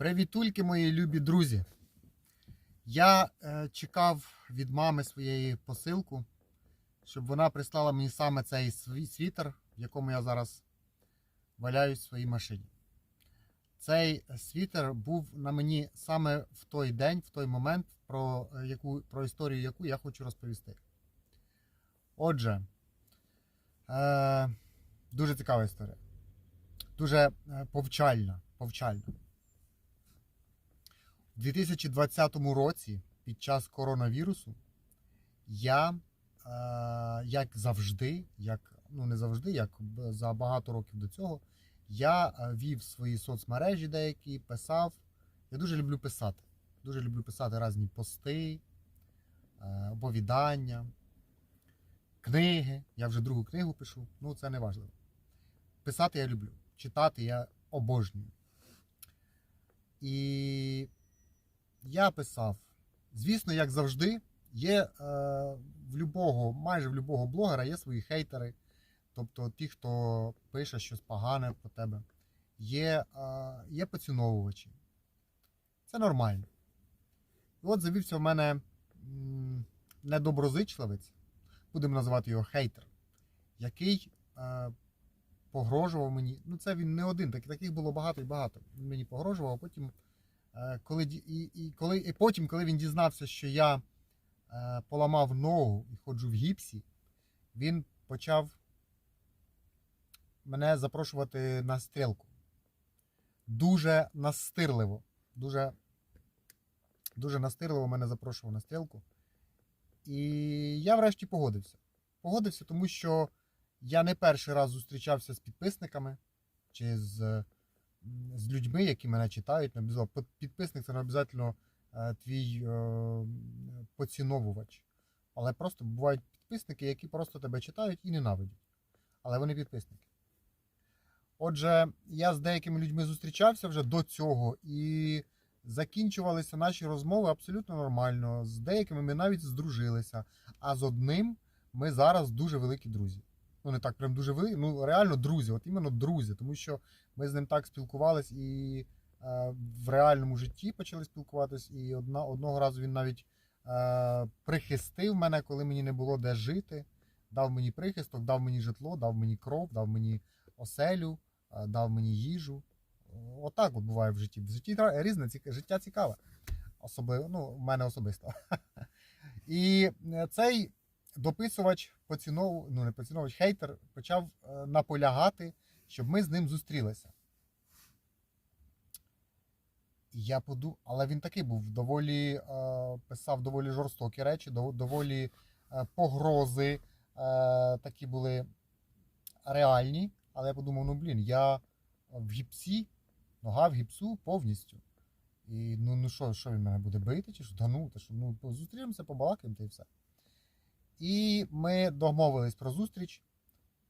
Привітульки, мої любі друзі. Я е, чекав від мами своєї посилку, щоб вона прислала мені саме цей світер, в якому я зараз валяюсь в своїй машині. Цей світер був на мені саме в той день, в той момент, про, е, яку, про історію, яку я хочу розповісти. Отже, е, дуже цікава історія. Дуже е, повчальна. повчальна. У 2020 році, під час коронавірусу, я, е, як завжди, як, ну не завжди, як за багато років до цього, я е, вів свої соцмережі деякі, писав. Я дуже люблю писати. Дуже люблю писати різні пости, е, оповідання, книги. Я вже другу книгу пишу, ну це не важливо. Писати я люблю, читати я обожнюю. І я писав. Звісно, як завжди, є е, в любого, майже в любого блогера є свої хейтери. Тобто ті, хто пише щось погане про тебе. Є, е, є поціновувачі. Це нормально. І от завівся в мене недоброзичливець, будемо називати його хейтер, який е, погрожував мені. Ну, це він не один, так, таких було багато і багато. Він мені погрожував, а потім, коли, і, і, коли, і потім, коли він дізнався, що я е, поламав ногу і ходжу в гіпсі, він почав мене запрошувати на стрілку. Дуже настирливо. Дуже, дуже настирливо мене запрошував на стрілку. І я врешті погодився. Погодився, тому що я не перший раз зустрічався з підписниками чи з, з людьми, які мене читають. Підписник це не обов'язково е, твій е, поціновувач. Але просто бувають підписники, які просто тебе читають і ненавидять. Але вони підписники. Отже, я з деякими людьми зустрічався вже до цього, і закінчувалися наші розмови абсолютно нормально. З деякими ми навіть здружилися. А з одним ми зараз дуже великі друзі. Ну, не так прям дуже великі, ну реально друзі, от іменно друзі, тому що ми з ним так спілкувались і е, в реальному житті почали спілкуватись. І одна, одного разу він навіть е, прихистив мене, коли мені не було де жити. Дав мені прихисток, дав мені житло, дав мені кров, дав мені оселю, е, дав мені їжу. Отак от буває в житті. В житті різне, життя цікаве. Особливо, ну, в мене особисто. І е, цей дописувач, поцінов... ну не поціновувач, хейтер почав е, наполягати, щоб ми з ним зустрілися. Я подумав, але він такий був доволі е, писав доволі жорстокі речі, доволі е, погрози такі були реальні. Але я подумав, ну блін, я в гіпсі, нога в гіпсу повністю. І ну, ну що, що він мене буде бити? Чи що? Да ну, та що, ну зустрінемося, побалакаємо та і все. І ми домовились про зустріч.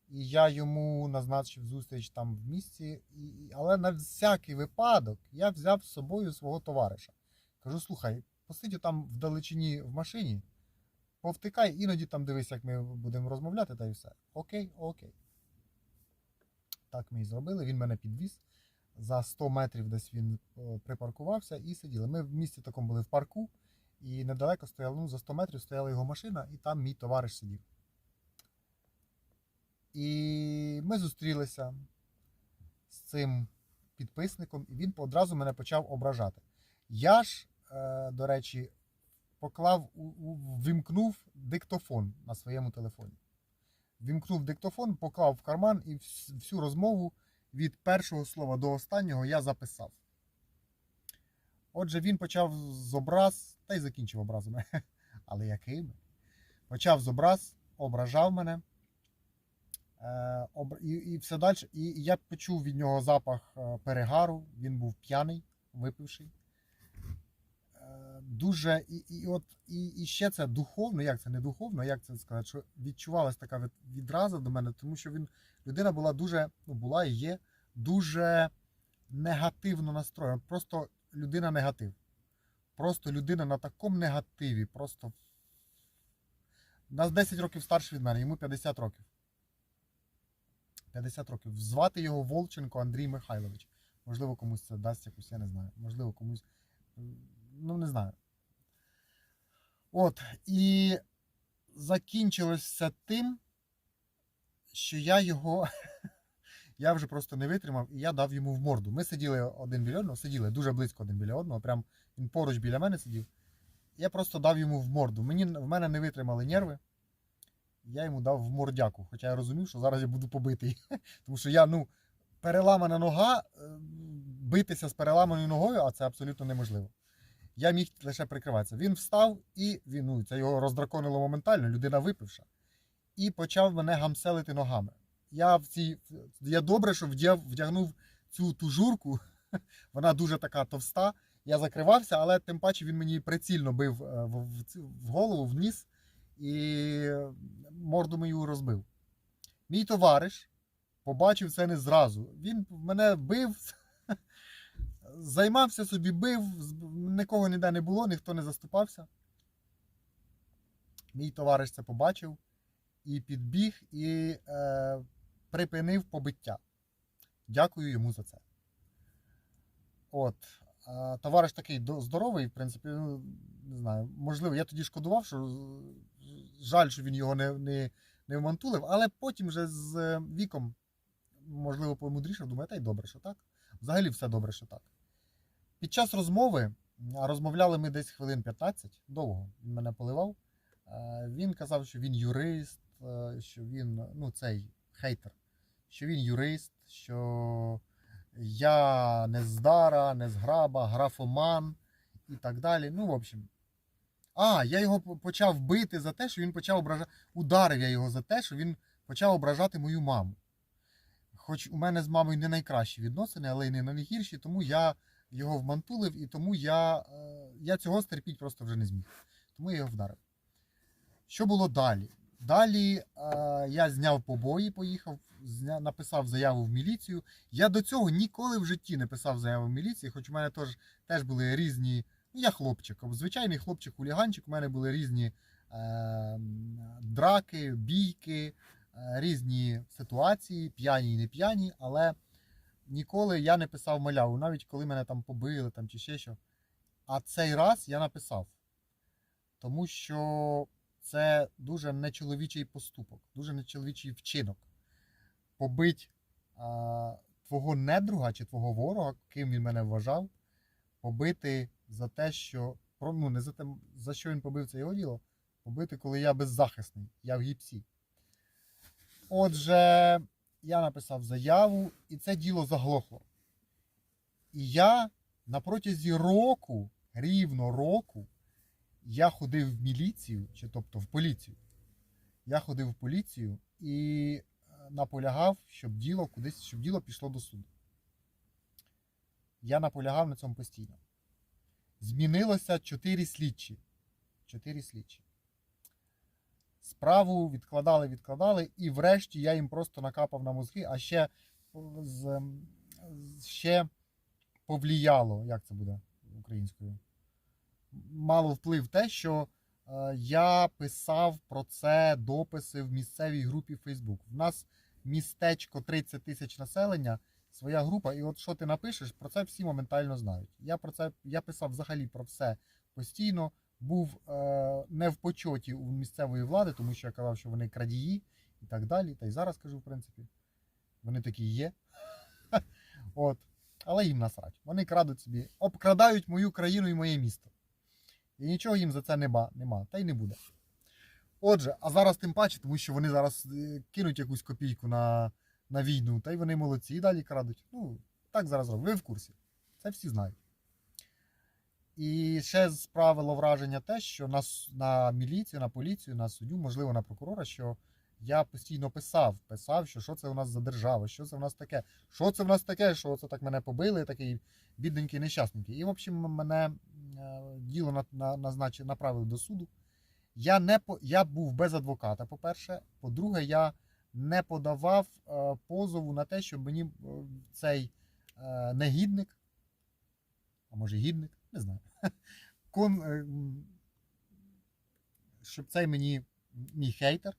І я йому назначив зустріч там в місті. І, але на всякий випадок я взяв з собою свого товариша. Кажу: слухай, посидь там в далечині в машині, повтикай, іноді там дивись, як ми будемо розмовляти, та і все. Окей, окей. Так ми і зробили. Він мене підвіз. За 100 метрів десь він е, припаркувався і сиділи. Ми в місті такому були в парку, і недалеко стояла, ну, за 100 метрів стояла його машина, і там мій товариш сидів. І ми зустрілися з цим підписником, і він одразу мене почав ображати. Я ж, е, до речі, поклав, у- диктофон на своєму телефоні. Вімкнув диктофон, поклав в карман і всю розмову від першого слова до останнього я записав. Отже, він почав з образ, та й закінчив образами. Але якими? Почав з образ, ображав мене. Е, і, і все далі. І я почув від нього запах е, перегару. Він був п'яний, випивший. Е, Дуже і, і от і, і ще це духовно, як це не духовно, як це сказати, що відчувалася така відраза до мене, тому що він людина була дуже, ну була і є дуже негативно настроєна. Просто людина негатив. Просто людина на такому негативі. Просто нас 10 років старший від мене, йому 50 років. 50 років. Звати його Волченко Андрій Михайлович. Можливо, комусь це дасть якусь, я не знаю. Можливо, комусь. Ну, не знаю. От. І закінчилось все тим, що я його. Я вже просто не витримав і я дав йому в морду. Ми сиділи один біля одного, сиділи дуже близько один біля одного, прям він поруч біля мене сидів. Я просто дав йому в морду. Мені, в мене не витримали нерви. Я йому дав в мордяку. Хоча я розумів, що зараз я буду побитий. Тому що я, ну, переламана нога, е, битися з переламаною ногою, а це абсолютно неможливо. Я міг лише прикриватися. Він встав і він, ну, це його роздраконило моментально, людина випивша. І почав мене гамселити ногами. Я в цій, я добре, що вдягнув цю тужурку. Вона дуже така товста. Я закривався, але тим паче він мені прицільно бив е, в, голову, в ніс і морду мою розбив. Мій товариш побачив це не зразу. Він мене бив, займався собі, бив, нікого ніде не було, ніхто не заступався. Мій товариш це побачив і підбіг і е, припинив побиття. Дякую йому за це. От. Товариш такий здоровий, в принципі, ну, не знаю, можливо, я тоді шкодував, що жаль, що він його не, не, не вмантулив, але потім вже з е, віком, можливо, помудрішав, думаю, та й добре, що так. Взагалі все добре, що так. Під час розмови, розмовляли ми десь хвилин 15, довго він мене поливав. е, Він казав, що він юрист, е, що він, ну, цей хейтер, що він юрист, що я не здара, не зграба, графоман і так далі. Ну, в общем. А, я його почав бити за те, що він почав ображати. Ударив я його за те, що він почав ображати мою маму. Хоч у мене з мамою не найкращі відносини, але й не найгірші, тому я його вмантулив і тому я, е, я цього стерпіть просто вже не зміг. Тому я його вдарив. Що було далі? Далі е, я зняв побої, поїхав, написав заяву в міліцію. Я до цього ніколи в житті не писав заяву в міліції, хоч у мене теж, теж були різні. Ну, я хлопчик, звичайний хлопчик-хуліганчик, у мене були різні е, драки, бійки, е, різні ситуації, п'яні і не п'яні, але ніколи я не писав маляву, навіть коли мене там побили там, чи ще що. А цей раз я написав. Тому що це дуже нечоловічий поступок, дуже нечоловічий вчинок. Побить а, твого недруга чи твого ворога, ким він мене вважав, побити за те, що ну, не за те, за що він побив це його діло, побити, коли я беззахисний, я в гіпсі. Отже, я написав заяву, і це діло заглохло. І я на протязі року, рівно року, я ходив в міліцію, чи тобто в поліцію. Я ходив в поліцію і наполягав, щоб діло кудись, щоб діло пішло до суду. Я наполягав на цьому постійно. Змінилося чотири слідчі. Чотири слідчі. Справу відкладали, відкладали, і врешті я їм просто накапав на мозги, а ще, ще повліяло, як це буде українською? Мало вплив те, що е, я писав про це дописи в місцевій групі Facebook. В нас містечко 30 тисяч населення, своя група, і от що ти напишеш, про це всі моментально знають. Я про це я писав взагалі про все постійно. Був е, не в почоті у місцевої влади, тому що я казав, що вони крадії і так далі. Та й зараз кажу, в принципі, вони такі є. От. Але їм насрать. Вони крадуть собі, обкрадають мою країну і моє місто. І нічого їм за це нема, нема та й не буде. Отже, а зараз тим паче, тому що вони зараз е, кинуть якусь копійку на, на війну, та й вони молодці і далі крадуть. Ну, так зараз роблять. Ви в курсі. Це всі знають. І ще справило враження те, що на, на міліцію, на поліцію, на суддю, можливо, на прокурора, що я постійно писав, писав, що що це у нас за держава, що це в нас таке, що це в нас таке, що це так мене побили, такий бідненький нещасненький. І, в общем, мене е, діло на, на, назначили, направили до суду. Я, не, я був без адвоката, по-перше. По-друге, я не подавав е, позову на те, щоб мені е, цей е, негідник, а може гідник, не знаю. Кон, щоб цей мені мій хейтер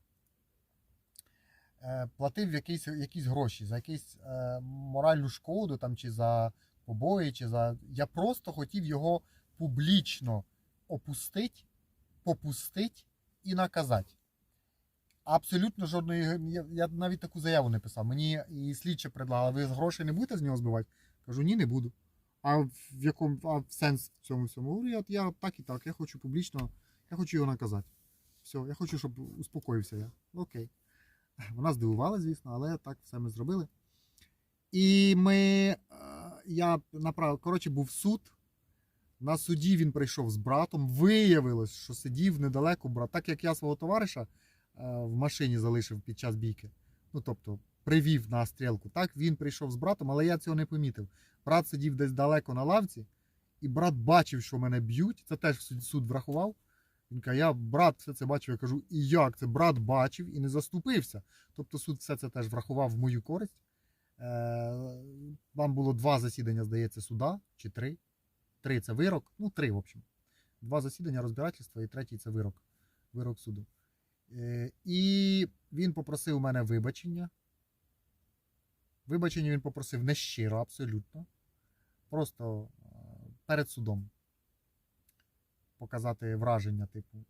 платив якісь, якісь гроші за якісь е, моральну шкоду там, чи за побої, чи за. Я просто хотів його публічно опустити, попустити і наказати. Абсолютно жодної. Я, я навіть таку заяву не писав. Мені і слідче предлагали, ви грошей не будете з нього збивати? Кажу, ні, не буду. А в якому а в сенс в цьому всьому? Говорю, я, я так і так, я хочу публічно, я хочу його наказати. Все, я хочу, щоб успокоївся я. Окей. Вона здивувала, звісно, але так все ми зробили. І ми. е, Я направив. Коротше, був суд. На суді він прийшов з братом. Виявилось, що сидів недалеко брат. Так як я свого товариша е, в машині залишив під час бійки. Ну, тобто, привів на стрілку. Так, він прийшов з братом, але я цього не помітив. Брат сидів десь далеко на лавці, і брат бачив, що мене б'ють. Це теж суд, врахував. Він каже, я брат все це бачив. Я кажу, і як це? Брат бачив і не заступився. Тобто суд все це теж врахував в мою користь. Е, Вам було два засідання, здається, суда чи три. Три це вирок. Ну, три, в общем. Два засідання розбирательства і третій це вирок. Вирок суду. Е, І він попросив у мене вибачення. Вибачення він попросив не щиро, абсолютно. Просто е, перед судом показати враження, типу.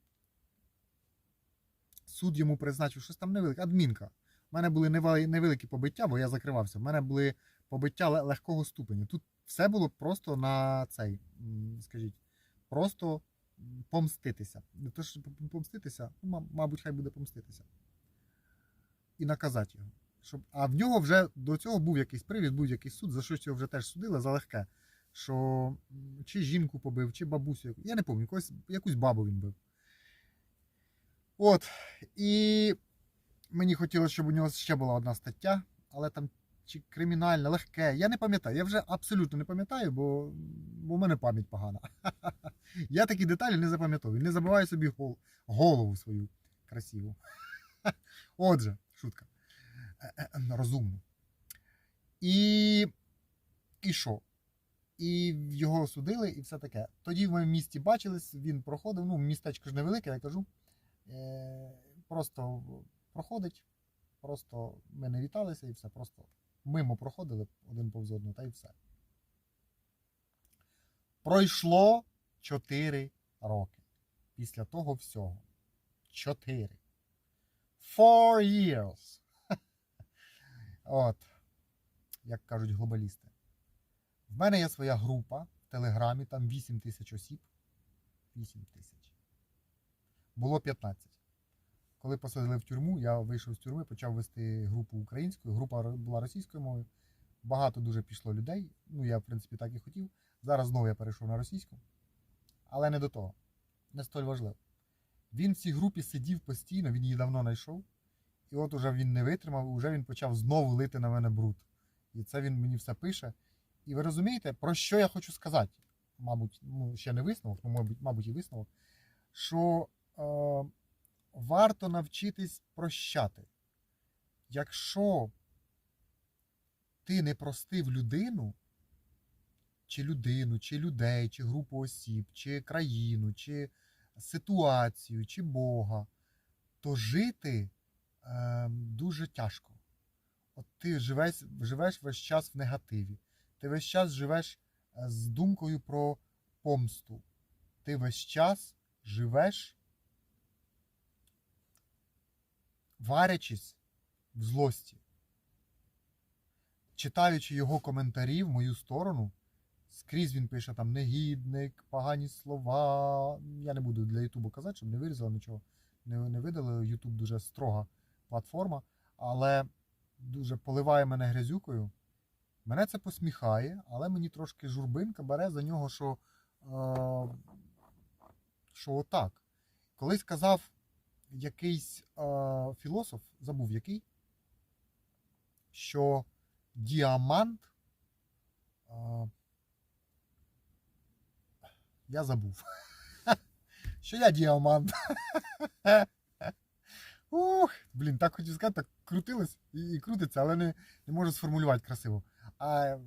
Суд йому призначив щось там невелике, адмінка. У мене були невеликі побиття, бо я закривався. У мене були побиття легкого ступеня. Тут все було просто на цей, скажіть, просто помститися. Не то, що помститися, ну, мабуть, хай буде помститися. І наказати його. Щоб... А в нього вже до цього був якийсь привід, був якийсь суд, за щось його вже теж судили за легке. Що чи жінку побив, чи бабусю. Я не пам'ятаю, якусь, якусь бабу він бив. От. І мені хотілося, щоб у нього ще була одна стаття, але там чи кримінальне, легке. Я не пам'ятаю. Я вже абсолютно не пам'ятаю, бо, в мене пам'ять погана. Я такі деталі не запам'ятовую. Не забуваю собі гол- голову свою красиву. Отже, шутка. Розумно. І. І що? І його судили, і все таке. Тоді ми в місті бачились, він проходив. Ну, містечко ж невелике, я кажу. Е, просто проходить. Просто ми не віталися і все. Просто мимо проходили один повз одного, та й все. Пройшло 4 роки. Після того всього. 4. Four years. От. Як кажуть глобалісти. В мене є своя група в Телеграмі, там 8 тисяч осіб. 8 тисяч. Було 15. Коли посадили в тюрму, я вийшов з тюрми, почав вести групу українською. Група була російською мовою. Багато дуже пішло людей. Ну, я, в принципі, так і хотів. Зараз знову я перейшов на російську. Але не до того. Не столь важливо. Він в цій групі сидів постійно, він її давно знайшов. І от уже він не витримав, уже він почав знову лити на мене бруд. І це він мені все пише. І ви розумієте, про що я хочу сказати? Мабуть, ну, ще не висновок, ну, мабуть, мабуть, і висновок. Що е, варто навчитись прощати. Якщо ти не простив людину, чи людину, чи людей, чи групу осіб, чи країну, чи ситуацію, чи Бога, то жити е, дуже тяжко. От ти живеш, живеш весь час в негативі. Ти весь час живеш е, з думкою про помсту. Ти весь час живеш, варячись в злості. Читаючи його коментарі в мою сторону, скрізь він пише там негідник, погані слова. Я не буду для Ютубу казати, щоб не вирізали нічого, не, не видали. Ютуб дуже строга платформа, але дуже поливає мене грязюкою. Мене це посміхає, але мені трошки журбинка бере за нього, що, е, що отак. Колись казав якийсь е, філософ, забув який, що діамант. Е, я забув. Що я діамант. Ух, блін, так хотів сказати, так крутилось і, крутиться, але не, не можу сформулювати красиво. А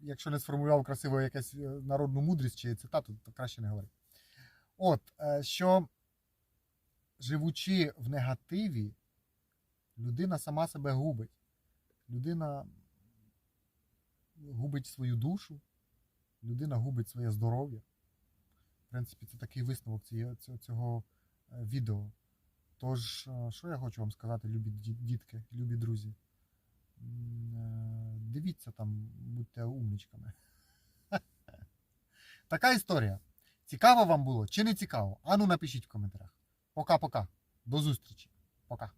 якщо не сформулював красиво якусь е, народну мудрість чи цитату, то краще не говори. От, е, що живучи в негативі, людина сама себе губить. Людина губить свою душу, людина губить своє здоров'я. В принципі, це такий висновок цього, е, відео. Тож, е, що я хочу вам сказати, любі дітки, любі друзі. Е, Дивіться там, будьте умнічками. Така історія. Цікаво вам було чи не цікаво? Ану напишіть в коментарях. Пока-пока. До зустрічі. Пока.